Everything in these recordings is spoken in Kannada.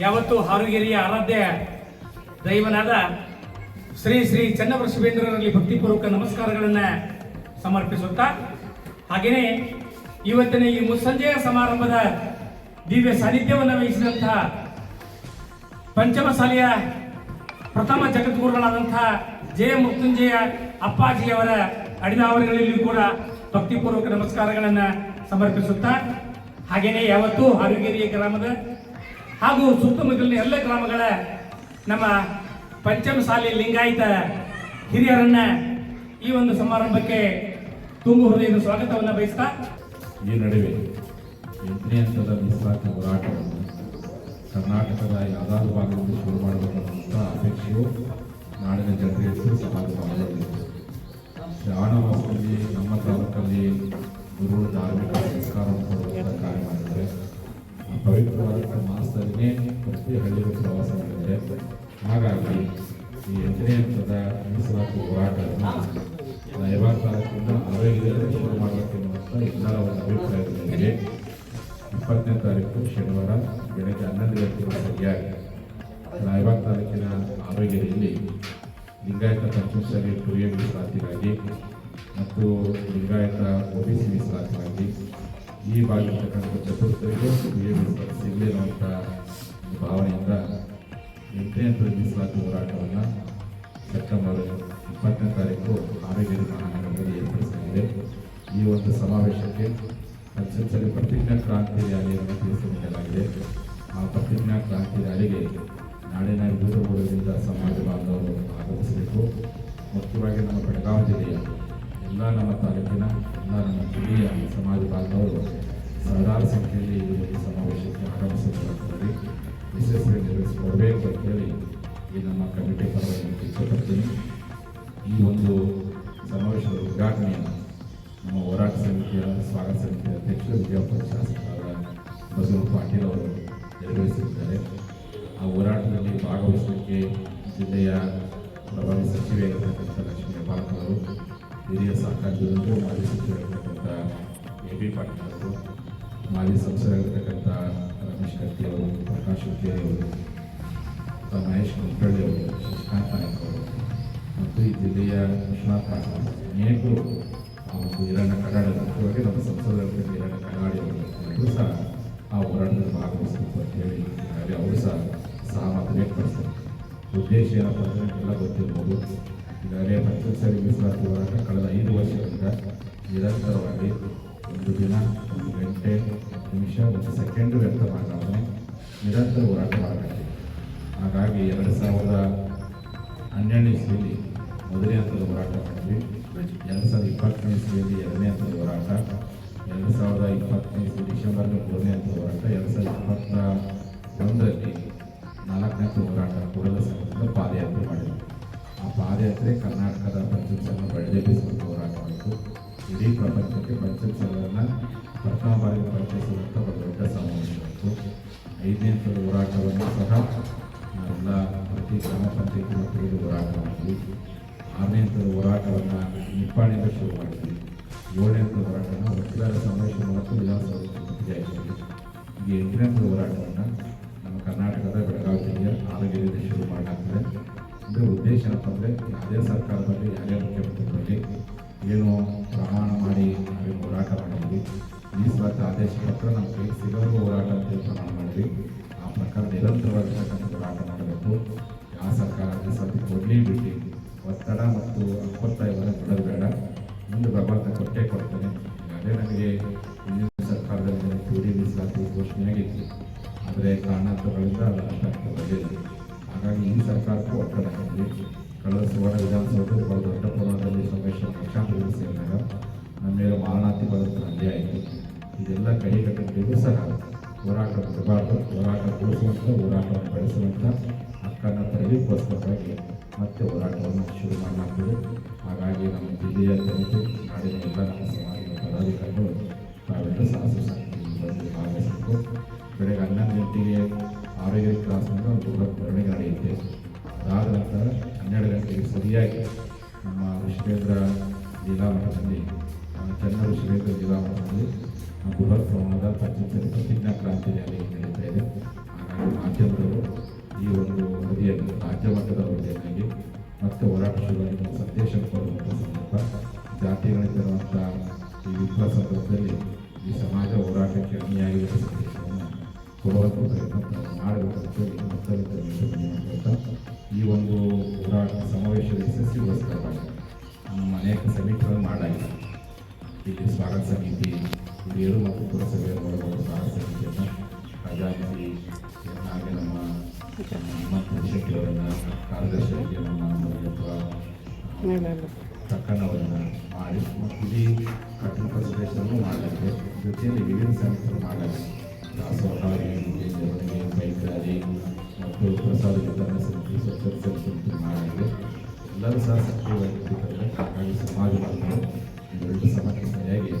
ಯಾವತ್ತು ಹಾರುಗೇರಿಯ ಆರಾಧ್ಯ ದೈವನಾದ ಶ್ರೀ ಶ್ರೀ ಚನ್ನವೃಷಭೇಂದ್ರರಲ್ಲಿ ಭಕ್ತಿಪೂರ್ವಕ ನಮಸ್ಕಾರಗಳನ್ನು ಸಮರ್ಪಿಸುತ್ತಾ, ಹಾಗೆಯೇ ಇವತ್ತಿನ ಈ ಮುಸ್ಸಂಜೆಯ ಸಮಾರಂಭದ ದಿವ್ಯ ಸಾನ್ನಿಧ್ಯವನ್ನು ವಹಿಸಿದಂತಹ ಪಂಚಮಸಾಲೆಯ ಪ್ರಥಮ ಜಗದ್ಗುರುಗಳಾದಂತಹ ಜಯ ಮೃತ್ಯುಂಜಯ ಅಪ್ಪಾಜಿಯವರ ಅಡಿದಾವರಿಗಳಲ್ಲಿಯೂ ಕೂಡ ಭಕ್ತಿಪೂರ್ವಕ ನಮಸ್ಕಾರಗಳನ್ನು ಸಮರ್ಪಿಸುತ್ತಾ, ಹಾಗೆಯೇ ಯಾವತ್ತೂ ಹಾರುಗೇರಿಯ ಗ್ರಾಮದ ಹಾಗೂ ಸುತ್ತಮುತ್ತಲಿನ ಎಲ್ಲ ಗ್ರಾಮಗಳ ನಮ್ಮ ಪಂಚಮ ಶಾಲೆ ಲಿಂಗಾಯತ ಹಿರಿಯರನ್ನ ಈ ಒಂದು ಸಮಾರಂಭಕ್ಕೆ ತುಂಬು ಹೃದಯದ ಸ್ವಾಗತವನ್ನು ಬಯಸ್ತಾ ಈ ನಡುವೆ ಎಂಟನೇ ಹಂತದ ಮೀಸಲಾತಿ ಹೋರಾಟವನ್ನು ಕರ್ನಾಟಕದ ಯಾವುದಾದ್ರು ಭಾಗದಲ್ಲಿ ಶುರು ಮಾಡಬೇಕನ್ನುವಂಥ ಅಪೇಕ್ಷೆಯು ನಾಡಿನ ಜನರಿಗೆ ಸಮಾಜ ಶ್ರಾವಣ ಮಾಸದಲ್ಲಿ ನಮ್ಮ ತಾಲೂಕಲ್ಲಿ ಗುರುಗಳು ಧಾರ್ಮಿಕ ಸಂಸ್ಕಾರವನ್ನು ಮೀಸಲಾತಿ ಹೋರಾಟವನ್ನು ರಾಯಬಾಗ್ ತಾಲೂಕಿನ ಆರೋಗ್ಯದಲ್ಲಿ ಮಾಡಬೇಕು ಮಾಡಬೇಕೆನ್ನುವಂಥ ಎಲ್ಲರ ಒಂದು ಅಭಿಪ್ರಾಯದೊಂದಿಗೆ ಇಪ್ಪತ್ತನೇ ತಾರೀಕು ಶನಿವಾರ ಬೆಳಗ್ಗೆ ಹನ್ನೊಂದು ಗಂಟೆಗೆ ಸರಿಯಾಗಿ ರಾಯಬಾಗ್ ತಾಲೂಕಿನ ಆರೋಗ್ಯದಲ್ಲಿ ಲಿಂಗಾಯತ ಪಂಚಮಸಾಲಿ ಕುರಿಯ ಮೀಸಲಾತಿಗಾಗಿ ಮತ್ತು ಲಿಂಗಾಯತ ಒಬಿಸಿ ಮೀಸಲಾತಿಗಾಗಿ ಈ ಭಾಗಿರ್ತಕ್ಕಂಥ ಚತುರ್ಥರಿಗೂ ಕುರಿಯ ಮೀಸಲಾತಿ ಸಿಗಲಿ ಅನ್ನುವಂಥ ಒಂದು ಭಾವನೆಯಿಂದ ಎಂಟನೇ ಮೀಸಲಾತಿ ಹೋರಾಟವನ್ನು ಸೆಪ್ಟೆಂಬರ್ ಇಪ್ಪತ್ತನೇ ತಾರೀಕು ಆರೋಗ್ಯ ನಿರ್ಮಾಣ ಏರ್ಪಡಿಸಲಾಗಿದೆ ಈ ಒಂದು ಸಮಾವೇಶಕ್ಕೆ ಪಂಚಮಸಾಲಿ ಪ್ರತಿಜ್ಞಾ ಕ್ರಾಂತಿ ರ್ಯಾಲಿಯನ್ನು ತಿಳಿಸಲಾಗಿದೆ ಆ ಪ್ರತಿಜ್ಞಾ ಕ್ರಾಂತಿ ರ್ಯಾಲಿಗೆ ನಾಡಿನ ವಿವಿಧ ಸಮಾಜ ಬಾಂಧವರು ಆಗಮಿಸಬೇಕು. ಮುಖ್ಯವಾಗಿ ನಮ್ಮ ಬೆಳಗಾವಿ ಜಿಲ್ಲೆಯ ಎಲ್ಲ ನಮ್ಮ ತಾಲೂಕಿನ, ಎಲ್ಲ ನಮ್ಮ ಜಿಲ್ಲೆಯ ಸಮಾಜ ಬಾಂಧವರು ಸಾವಿರಾರು ಸಂಖ್ಯೆಯಲ್ಲಿ ಈ ಒಂದು ಸಮಾವೇಶಕ್ಕೆ ಆಗಮಿಸಬೇಕಾಗುತ್ತದೆ ಯಶಸ್ವಿ ನಿರ್ವಹಿಸಿಕೊಡಬೇಕು ಅಂತೇಳಿ ಈ ನಮ್ಮ ಕಮಿಟಿ ಪರವಾಗಿ ಇಷ್ಟಪಡ್ತೀನಿ ಈ ಒಂದು ಸಮಾವೇಶದ ಉದ್ಘಾಟನೆಯನ್ನು ನಮ್ಮ ಹೋರಾಟ ಸಮಿತಿಯ, ಸ್ವಾಗತ ಸಮಿತಿಯ ಅಧ್ಯಕ್ಷ ವಿಜಯಪುರ ಶಾಸಕರಾದ ಬಸವ ಪಾಟೀಲ್ ಅವರು ನೆರವೇರಿಸಿದ್ದಾರೆ ಆ ಹೋರಾಟದಲ್ಲಿ ಭಾಗವಹಿಸಲಿಕ್ಕೆ ಜಿಲ್ಲೆಯ ಪ್ರಭಾವಿ ಸಚಿವೆಯಾಗಿರ್ತಕ್ಕಂಥ ಲಕ್ಷ್ಮೀ ಅವರು, ಹಿರಿಯ ಸಹಕಾರಿಗಳು ಮಾಜಿ ಸಚಿವರಾಗಿರ್ತಕ್ಕಂಥ ಎ ಬಿ ಪಾಟೀಲ್ ಅವರು, ಮಾಜಿ ಸಂಸದರಾಗಿರ್ತಕ್ಕಂಥ ರಮೇಶ್ ಕತ್ತಿ ಅವರು, ಪ್ರಕಾಶ್ ಅವರು ಶಶಿಕಾಂತ್ ನಾಯಕ್ ಅವರು ಮತ್ತು ಈ ಜಿಲ್ಲೆಯ ವಿಶ್ವನಾಥ್ ಅನೇಕರು ಆ ಒಂದು ಹಿರಣ್ಣ ಕಡಾಡಿ ಮುಖ್ಯವಾಗಿ ನಮ್ಮ ಸಂಸದರಾದ ಹಿರಣ್ಣ ಕಡಾಡಿ ಸಹ ಆ ಹೋರಾಟದಲ್ಲಿ ಭಾಗವಹಿಸಬೇಕು ಅಂತ ಹೇಳಿ ಅವರು ಸಹ ಸಹಮತ ವ್ಯಕ್ತಪಡಿಸ್ತಾರೆ ಉದ್ದೇಶ ಏನಪ್ಪ ಅಂದರೆ ನಿಮಗೆಲ್ಲ ಗೊತ್ತಿರ್ಬೋದು ಈಗಾಗಲೇ ಮೀಸಲಾತಿ ಹೋರಾಟ ಕಳೆದ ಐದು ವರ್ಷಗಳಿಂದ ನಿರಂತರವಾಗಿ ಒಂದು ದಿನ ಒಂದು ಗಂಟೆ ನಿಮಿಷ ಒಂದು ಸೆಕೆಂಡು ವ್ಯಕ್ತ ಮಾಡಲಾರದೆ ನಿರಂತರ ಹೋರಾಟ ಮಾಡಲಾಗಿದೆ ಹಾಗಾಗಿ ಎರಡು ಸಾವಿರದ ಹನ್ನೆರಡನೇ ಇಸ್ವಿಯಲ್ಲಿ ಮೊದಲನೇ ಹಂತದ ಹೋರಾಟ ಮಾಡಿದ್ವಿ. ಎರಡು ಸಾವಿರದ ಇಪ್ಪತ್ತನೇ ಇಸ್ವಿಯಲ್ಲಿ ಎರಡನೇ ಹಂತದ ಹೋರಾಟ, ಎರಡು ಸಾವಿರದ ಇಪ್ಪತ್ತನೇ ಇಸ್ವಿ ಡಿಸೆಂಬರ್ ಮೂರನೇ ಹಂತದ ಹೋರಾಟ, ಎರಡು ಸಾವಿರದ ಇಪ್ಪತ್ತ ಒಂದರಲ್ಲಿ ನಾಲ್ಕನೇ ಹಂತದ ಹೋರಾಟ ಕೂಡಲ ಸಂಘದಿಂದ ಪಾದಯಾತ್ರೆ ಮಾಡಿದ್ವಿ. ಆ ಪಾದಯಾತ್ರೆ ಕರ್ನಾಟಕದ ಪಂಚಮಸಾಲನ್ನು ಹೋರಾಟ ಮಾಡಿತು ಇಡೀ ಪ್ರಪಂಚಕ್ಕೆ ಪಂಚಮಸಾಲನ್ನು ಪ್ರಥಮ ಬಾರಿಗೆ ಪರಿಚಯಿಸುವಂಥ ಒಂದು ದೊಡ್ಡ ಸಮಾವೇಶವಾಯಿತು ಐದನೇ ಹಂತದ ಹೋರಾಟವನ್ನು ಸಹ ನಾವೆಲ್ಲ ಪ್ರತಿ ಗ್ರಾಮ ಪಂಚಾಯತಿ ಮಕ್ಕಳಿಗೆ ಹೋರಾಟ ಮಾಡಿದ್ವಿ ಆರನೇ ಹಂತದ ಹೋರಾಟವನ್ನು ನಿಪ್ಪಾಣಿಂದ ಶುರು ಮಾಡಿದ್ವಿ ಏಳನೇ ಹಂತದ ಹೋರಾಟನ ವಕೀಲರ ಸಮಾವೇಶ ಮೂಲಕ ವಿಧಾನಸಭೆ ಈ ಈಗ ಎಂಟನೇ ಹಂತದ ಹೋರಾಟವನ್ನು ನಮ್ಮ ಕರ್ನಾಟಕದ ಬೆಳಗಾವಿ ಜಿಲ್ಲೆಯ ಆರೋಗ್ಯದಿಂದ ಶುರು ಮಾಡಲಾಗ್ತದೆ. ಅಂದರೆ ಉದ್ದೇಶ ಅಂತಂದರೆ ಯಾವುದೇ ಸರ್ಕಾರ ಬರಲಿ ಯಾವುದೇ ಮುಖ್ಯಮಂತ್ರಿ ಬರಲಿ ಏನು ಪ್ರಮಾಣ ಮಾಡಿ ನಾವೇನು ಹೋರಾಟ ಮಾಡಿದ್ವಿ. ಈ ಮೀಸಲಾತಿ ಆದೇಶ ಪತ್ರ ನಮ್ಮ ಕೈಗೆ ಸಿಗೋದು ಹೋರಾಟ ಅಂತೇಳಿ ಪ್ರಮಾಣ ಮಾಡಿದ್ವಿ. ಆ ಪ್ರಕಾರ ನಿರಂತರವಾಗಿರ್ತಕ್ಕಂಥ ಹೋರಾಟ ಮಾಡಬೇಕು ಯಾವ ಸರ್ಕಾರ ಮೀಸಲಾತಿ ಕೊಡಲಿ ಬಿಟ್ಟು ಒತ್ತಡ ಮತ್ತು ಅಪ್ಪತ್ತಾಯ ಕೊಡೋದು ಬೇಡ ಮುಂದೆ ಭಗವಂತ ಕೊಟ್ಟೇ ಕೊಡ್ತಾನೆ. ಅದೇ ನನಗೆ ಹಿಂದಿನ ಸರ್ಕಾರದಲ್ಲಿ ಕೂಡಿ ಮೀಸಲಾತಿ ಘೋಷಣೆಯಾಗಿತ್ತು ಆದರೆ ಕಾರಣಾಂತರಗಳಿಂದ ಅದು ಬರಲಿಲ್ಲ. ಹಾಗಾಗಿ ಈ ಸರ್ಕಾರಕ್ಕೂ ಒತ್ತಡ ಹಾಕಿದ್ವಿ ಕಳೆದ ಸುವರ್ಣ ವಿಧಾನಸೌಧದಲ್ಲಿ ಬಹಳ ದೊಡ್ಡ ಪ್ರಮಾಣದಲ್ಲಿ ಸಮೇಶ್ವರ ಲಕ್ಷಾಂತರ ಸೇರಿದಾಗ ನಮ್ಮ ಮೇಲೆ ಮಾರಣಾತಿ ಬರುತ್ತೆ ಅಲ್ಲೇ ಆಯಿತು. ಇದೆಲ್ಲ ಕೈಗಟ್ಟಿಗೂ ಸಹ ಹೋರಾಟ ಬರಬಾರ್ದು ಹೋರಾಟ ಉಳಿಸುವಂಥ ಹೋರಾಟವನ್ನು ಬೆಳೆಸುವಂಥ ತರಲಿಕ್ಕೋಸ್ಕರವಾಗಿ ಮತ್ತೆ ಹೋರಾಟವನ್ನು ಶುರು ಮಾಡಲಾಗ್ತದೆ. ಹಾಗಾಗಿ ನಮ್ಮ ಜಿಲ್ಲೆಯ ಜನತೆ ನಾಡಿನ ಎಲ್ಲ ನಮ್ಮ ಸಮಾಜದ ಪದಾಧಿಕಾರಿಗಳು ತಾವೆಲ್ಲ ಸಾಹಸ ಬಂದು ಭಾಗವಹಿಸಬೇಕು. ಬೆಳಗ್ಗೆ ಹನ್ನೊಂದು ಗಂಟೆಗೆ ಆರೋಗ್ಯ ಕ್ಲಾಸ್ನಿಂದ ಒಂದು ಬೃಹತ್ ಮೆರವಣಿಗೆ ನಡೆಯುತ್ತೆ. ಅದಾದ ನಂತರ ಹನ್ನೆರಡು ಗಂಟೆಗೆ ಸರಿಯಾಗಿ ನಮ್ಮ ವಿಶ್ವೇಂದ್ರ ಜಿಲ್ಲಾ ಮಟ್ಟದಲ್ಲಿ ಚೆನ್ನ ವಿಶ್ವೇಂದ್ರ ಜಿಲ್ಲಾ ಮಟ್ಟದಲ್ಲಿ ಬೃಹತ್ ಪ್ರಮಾಣದ ಪ್ರತಿ ಪ್ರತಿಜ್ಞಾ ವರದಿಯನ್ನಾಗಿ ಮತ್ತೆ ಹೋರಾಟ ಶುರುವಾಗಿ ಸಂದೇಶ ಕೊಡುವಂಥ ಸಂದರ್ಭ ಜಾತಿಗಳಿದ್ದಿರುವಂಥ ಈ ಯುದ್ಧ ಸಂದರ್ಭದಲ್ಲಿ ಈ ಸಮಾಜ ಹೋರಾಟಕ್ಕೆ ಅಣಿಯಾಗಿರುವ ಸಂದೇಶವನ್ನು ಕೊಡುವಂಥ ಪ್ರಯತ್ನ ತಾವು ಮಾಡಬೇಕು ಅಂತೇಳಿ ಮತ್ತೊಂದು ಈ ಒಂದು ಹೋರಾಟ ಸಮಾವೇಶದ ಯಶಸ್ವಿಗೋಸ್ಕರವಾಗಿ ನಮ್ಮ ಅನೇಕ ಸಮಿತಿಗಳು ಮಾಡಲಾಗಿದೆ. ಇಲ್ಲಿ ಸ್ವಾಗತ ಸಮಿತಿ ಹಿರಿಯರು ಮತ್ತು ಪುರಸಭೆಯ ಸ್ವಾಗತ ಸಮಿತಿಯನ್ನು ಖಜಾಂಚಿ ಹಾಗೆ ನಮ್ಮ ಹನುಮಂತ ಶೆಟ್ಟಿಯವರನ್ನ ಕಾರ್ಯದರ್ಶಿಯಾಗಿ ನಮ್ಮ ಪ್ರಕರಣವನ್ನು ಮಾಡಿ ಮತ್ತು ಇಡೀ ಕಠಿಣ ಪ್ರದೇಶವನ್ನು ಮಾಡಲಾಗಿದೆ ಜೊತೆಯಲ್ಲಿ ವಿವಿಧ ಸಮಿತಿಗಳು ಮಾಡಲಾಗಿದೆ ದಾಸೋಹಾರಿ ಜವರಿಗೆ ಬೈಕಾರಿ ಮತ್ತು ಪ್ರಸಾದ ವಿತರಣೆ ಸಮಿತಿ ಸ್ವಚ್ಛತೆ ಸಮಿತಿ ಎಲ್ಲರೂ ಸಹ ಸಕ್ರಿಯವಾಗಿರ್ತಿದ್ದಾರೆ ಹಾಗಾಗಿ ಸಮಾಜ ಬಾಂಧವರು ಎರಡು ಸಮಾಜಕ್ಕೆ ಸರಿಯಾಗಿ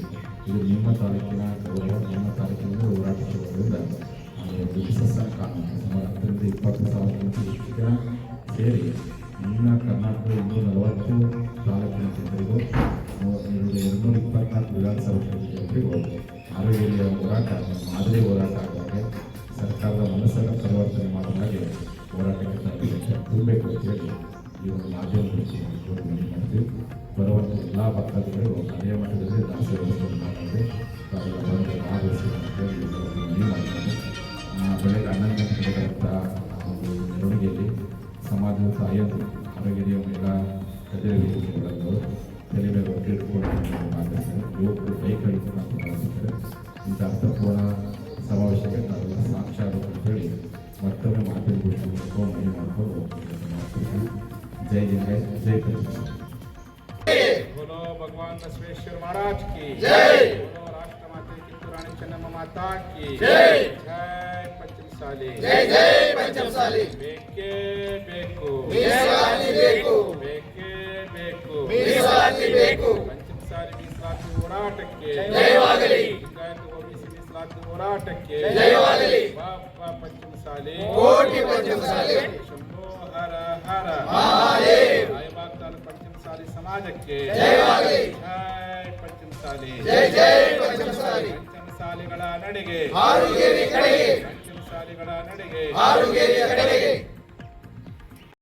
ಇದು ನಿಮ್ಮ ತಾಲೂಕಿನ ಗೌರವ ನಿಮ್ಮ ತಾಲೂಕಿನಲ್ಲಿ ಹೋರಾಟ ವಿಶ್ವಾಸ ಕಾನೂನು ಸುಮಾರು ಹತ್ತರಿಂದ ಇಪ್ಪತ್ತು ಹೆಚ್ಚು ಜನ ಸೇರಿ ಇನ್ನು ಕರ್ನಾಟಕದ ಇನ್ನೂರ ನಲವತ್ತು ತಾಲೂಕಿನ ಜನರಿಗೂ ಎರಡು ಎರಡುನೂರ ಇಪ್ಪತ್ನಾಲ್ಕು ವಿಧಾನಸಭಾ ಜನರಿಗೂ ಆರೋಗ್ಯ ಹೋರಾಟ ಮಾದರಿ ಹೋರಾಟ ಆಗುವಾಗ ಸರ್ಕಾರದ ಮನಸ್ಸನ್ನು ಪರಿವರ್ತನೆ ಮಾಡುವ ಹಾಗೆ ಹೋರಾಟಕ್ಕೆ ತರಬೇತಿ ತುಂಬಬೇಕು ಅಂತೇಳಿ ಈ ಒಂದು ಮನವಿ ಮಾಡ್ತೀವಿ ಬರುವಂಥ ಎಲ್ಲ ಭಕ್ತಾದಿಗಳು ಅದೇ ಮಟ್ಟದಲ್ಲಿ ದಾಸ ವ್ಯವಸ್ಥೆ ಮಾಡಿದ್ರೆ ತಾವೆಲ್ಲ ಬಂದು ಭಾಗವಹಿಸಿ ಬೆಳಗ್ಗೆ ಹನ್ನೊಂದು ಗಂಟೆಗೆ ಬರುತ್ತಾ ಒಂದು ಮೆರವಣಿಗೆಯಲ್ಲಿ ಸಮಾಜದ ತಾಯಿಯನ್ನು ಹೊರಗಿರಿಯ ಮಹಿಳಾ ಪ್ರಜೆಗಳನ್ನು ತಲೆಯ ಇಟ್ಕೊಂಡು ಮಾಡಿದ್ದಾರೆ ಯುವಕರು ಬೈಕ್ ಹಿಡಿದುಕೊಂಡು ಮಾಡಿದ್ದಾರೆ ಇಂಥ ಅರ್ಥಪೂರ್ಣ ಸಮಾವೇಶಗಳಿಗೆ ನಾವೆಲ್ಲ ಸಾಕ್ಷಾರ ಅಂತ ಹೇಳಿ ಮತ್ತೊಮ್ಮೆ ಮಾತಿನ ಗುರುತು ಮನೆ ಮಾಡಿಕೊಂಡು ಜೈ ಜಿಲ್ಲೆ ಜೈ ಕೃಷ್ಣ. ಭಗವಾನ್ ಮಹಾರಾಜ್ ಕಿ ಜೈ! जय बोलो राष्ट्र माता किंतु रानी चन्नम्मा माता की जय जय पंचमसाली ಜೈ ಜೈ ಪಂಚಮಸಾಲಿ ಬೇಕೇ ಬೇಕು ಮೀಸಲಾತಿ ಬೇಕು ಬೇಕೇ ಬೇಕು ಮೀಸಲಾತಿ ಬೇಕು ಪಂಚಮಸಾಲಿ ಮೀಸಲಾತಿ ಹೋರಾಟಕ್ಕೆ ಜಯವಾಗಲಿ. ಲಿಂಗಾಯತ ಓಬಿಸಿ ಮೀಸಲಾತಿ ಹೋರಾಟಕ್ಕೆ ಜಯವಾಗಲಿ. ಬಾಪ ಪಂಚಮಸಾಲಿ ಕೋಟಿ ಪಂಚಮಸಾಲಿ. ಶಂಭೋ ಹರ ಹರ ಮಹಾದೇವ್. ರಾಯಬಾಗ್ ತಾಲೂಕು ಪಂಚಮಸಾಲಿ ಸಮಾಜಕ್ಕೆ ಜಯವಾಗಲಿ. ಜಯ ಪಂಚಮಸಾಲಿ ಜೈ ಜೈ ಪಂಚಮಸಾಲಿ ಪಂಚಮಸಾಲಿಗಳ ನಡೆಗೆ. ಪಂಚಮಸಾಲಿಗಳ ನಡೆಗೆ.